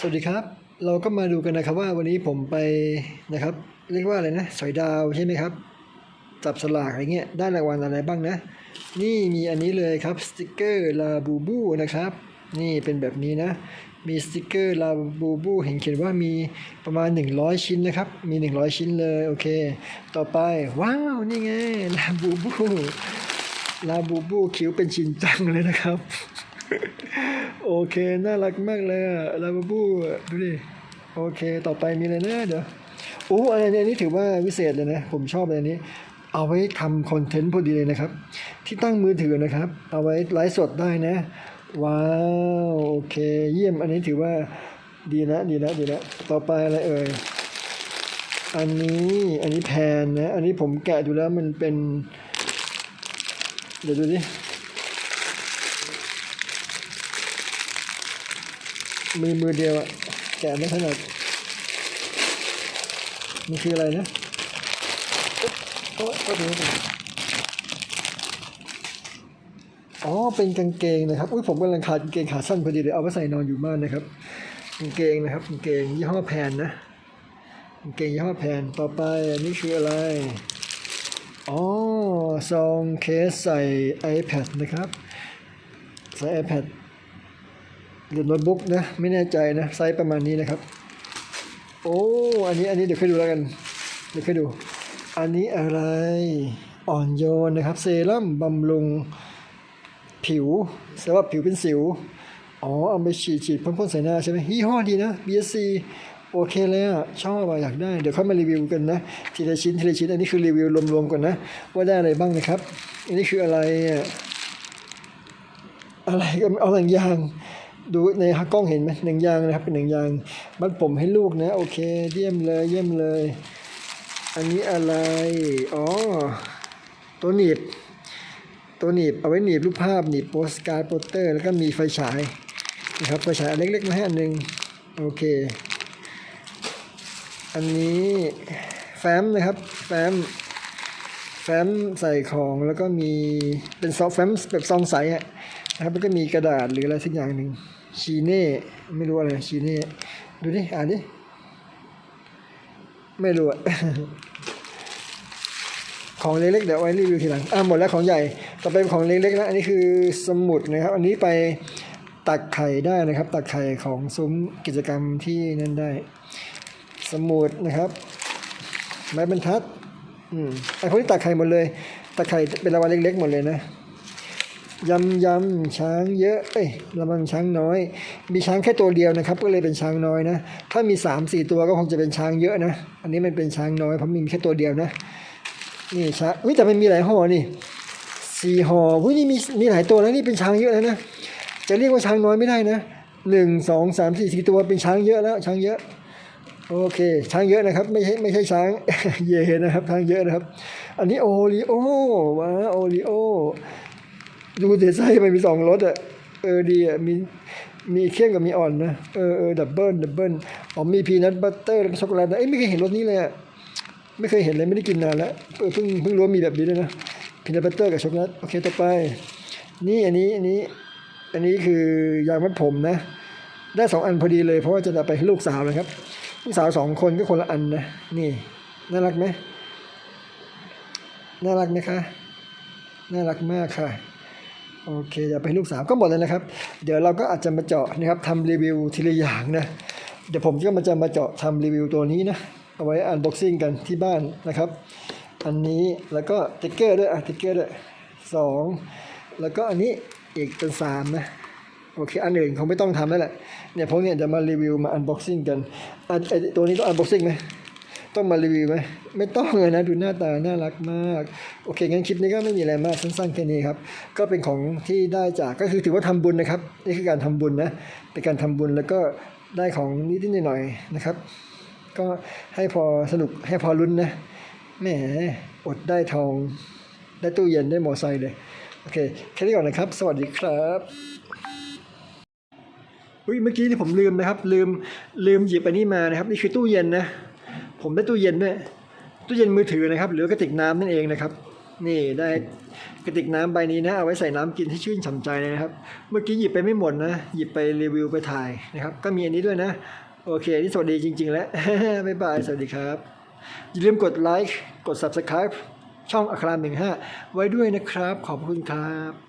สวัสดีครับ เราก็มาดูกันนะครับว่าวันนี้ผมไปนะครับ เรียกว่าอะไรนะสอยดาวใช่ไหมครับ จับสลากอะไรเงี้ยได้รางวัลอะไรบ้างนะ นี่มีอันนี้เลยครับสติกเกอร์ลาบูบูนะครับ นี่เป็นแบบนี้นะ มีสติกเกอร์ลาบูบูเห็นเขียนว่ามีประมาณ 100 ชิ้นนะครับ มี 100 ชิ้นเลยโอเค ต่อไปว้าวนี่ไงลาบูบูลาบูบูคิ้วเป็นชิ้นจังเลยนะครับ โอเค น่ารักมากเลยอะลาบูบูดูดิ โอเค ต่อไปมีอะไรนะเดี๋ยวโอ้อันนี้นี่ถือว่าวิเศษเลยนะ ผมชอบอันนี้ เอาไว้ทำคอนเทนต์พอดีเลยนะครับ ที่ตั้งมือถือนะครับ เอาไว้ไลฟ์สดได้นะ ว้าว โอเค เยี่ยม อันนี้ถือว่าดีนะดีนะดีนะต่อไปอะไรเอ่ย อันนี้อันนี้แพนนะ อันนี้ผมแกะดูแล้วมันเป็น เดี๋ยวดูดิ มือมือเดียวอะแกะไม่ถนัดมันคืออะไรนะโอ๊ยโอ๊ยโอ๊ยโอ๊ยอ๋อ เป็นกางเกงนะครับ อุ้ยผมกำลังขาดกางเกงขาสั้นพอดีเลย เอาไว้ใส่นอนอยู่บ้านนะครับ กางเกงนะครับ กางเกงยี่ห้อแพนนะ กางเกงยี่ห้อแพน ต่อไปอันนี้คืออะไร อ๋อ ซองเคสใส่ iPad นะครับ ใส่ iPad หรือโน้ตบุ๊กนะไม่แน่ใจนะไซส์ประมาณนี้นะครับ โอ้อันนี้อันนี้เดี๋ยวค่อยดูแล้วกันเดี๋ยวค่อยดู อันนี้อะไรอ่อนโยนนะครับ เซรั่มบำรุงผิวสำหรับผิวเป็นสิวอ๋อเอาไปฉีดฉีดพ่นๆใส่หน้าใช่ไหมยี่ห้อดีนะ BSC โอเคเลยอะชอบอะอยากได้ เดี๋ยวค่อยมารีวิวกันนะ ทีละชิ้นทีละชิ้น อันนี้คือรีวิวรวมๆก่อนนะ ว่าได้อะไรบ้างนะครับ อันนี้คืออะไรอะอะไรก็เอาหนังยาง ดูในกล้องเห็นไหมหนังยางนะครับเป็นหนังยางมัดผมให้ลูกนะ โอเค เยี่ยมเลยเยี่ยมเลย อันนี้อะไร อ๋อ ตัวหนีบ ตัวหนีบเอาไว้หนีบรูปภาพหนีบโปสการ์ดโปสเตอร์ แล้วก็มีไฟฉายนะครับไฟฉายเล็กๆมาให้อันหนึ่งโอเค อันนี้แฟ้มนะครับ แฟ้มแฟ้มใส่ของแล้วก็มีเป็นซองแฟ้มแบบซองใสอะนะครับแล้วก็มีกระดาษหรืออะไรสักอย่างหนึ่ง ชีเน่ไม่รู้อะไรชีเน่ดูดิอ่านดิไม่รู้อะของเล็กๆเดี๋ยวไว้รีวิวทีหลังอะหมดแล้วของใหญ่ต่อไปเป็นของเล็กๆนะอันนี้คือสมุดนะครับ อันนี้ไปตักไข่ได้นะครับ ตักไข่ของซุ้มกิจกรรมที่นั่นได้ สมุดนะครับไม้บรรทัดอืมไอ้พวกนี้ตักไข่หมดเลยตักไข่เป็นรางวัลเล็ก ๆ หมดเลยนะ ยำยำช้างเยอะ เอ้ยระวังช้างน้อย มีช้างแค่ตัวเดียวนะครับ ก็เลยเป็นช้างน้อยนะ ถ้ามีสามสี่ตัวก็คงจะเป็นช้างเยอะนะ อันนี้มันเป็นช้างน้อยเพราะมีแค่ตัวเดียวนะ นี่ช้างอุ้ยแต่มันมีหลายห่อนี่สี่ห่ออุ้ยนี่มีมีหลายตัวแล้วนี่เป็นช้างเยอะแล้วนะ จะเรียกว่าช้างน้อยไม่ได้นะหนึ่งสองสามสี่สี่ตัวเป็นช้างเยอะแล้ว ช้างเยอะโอเคช้างเยอะนะครับ ไม่ใช่ไม่ใช่ช้างเยนะครับช้างเยอะนะครับ อันนี้โอริโอว้าโอริโอ ดูเดไส้มันมีสองรสอะเออดีอะมีมีเข้มกับมีอ่อนนะเออเออดับเบิลดับเบิลอ๋อมีพีนัทบัตเตอร์แล้วก็ช็อกโกแลตนะเอ้ยไม่เคยเห็นรสนี้เลยอะไม่เคยเห็นเลยไม่ได้กินนานแล้วเออเพิ่งเพิ่งรู้มีแบบนี้ด้วยนะพีนัทบัตเตอร์กับช็อกโกแลตโอเคต่อไป นี่อันนี้อันนี้ อันนี้คือยางมัดผมนะ ได้สองอันพอดีเลยเพราะว่าจะไปให้ลูกสาวเลยครับลูกสาวสองคนก็คนละอันนะนี่น่ารักไหมน่ารักไหมคะน่ารักมากค่ะ โอเคอย่าไปลูกสาวก็หมดเลยนะครับ เดี๋ยวเราก็อาจจะมาเจาะนะครับทำรีวิวทีละอย่างนะเดี๋ยวผมก็มาจะมาเจาะทำรีวิวตัวนี้นะเอาไว้อันบ็อกซิ่งกันที่บ้านนะครับ อันนี้แล้วก็ติ๊กเกอร์ด้วยอะติ๊กเกอร์ด้วยสองแล้วก็อันนี้อีกเป็นสามนะโอเคอันอื่นคงไม่ต้องทำแล้วแหละเนี่ยพวกเนี้ยจะมารีวิวมาอันบ็อกซิ่งกันอันตัวนี้ต้องอันบ็อกซิ่งไหม ต้องมารีวิวไหมไม่ต้องเลยนะดูหน้าตาน่ารักมาก โอเคงั้นคลิปนี้ก็ไม่มีอะไรมากสั้นๆแค่นี้ครับก็เป็นของที่ได้จากก็คือถือว่าทำบุญนะครับนี่คือการทำบุญนะเป็นการทำบุญแล้วก็ได้ของนิดๆหน่อยๆนะครับ ก็ให้พอสนุกให้พอลุ้นนะแหมอดได้ทอง ได้ตู้เย็นได้มอไซค์เลยโอเคแค่นี้ก่อนนะครับ สวัสดีครับอุ้ยเมื่อกี้นี่ผมลืมนะครับ ลืมลืมหยิบอันนี้มานะครับ นี่คือตู้เย็นนะ ผมได้ตู้เย็นด้วยตู้เย็นมือถือนะครับ หรือกระติกน้ำนั่นเองนะครับ นี่ได้กระติกน้ำใบนี้นะเอาไว้ใส่น้ำกินให้ชื่นฉ่ำใจเลยนะครับ เมื่อกี้หยิบไปไม่หมดนะ หยิบไปรีวิวไปถ่ายนะครับ ก็มีอันนี้ด้วยนะ โอเคนี่สวัสดีจริง ๆ แล้วบ๊ายบายสวัสดีครับ อย่าลืมกดไลค์กด Subscribe ช่องอัครามหนึ่งห้าไว้ด้วยนะครับ ขอบคุณครับ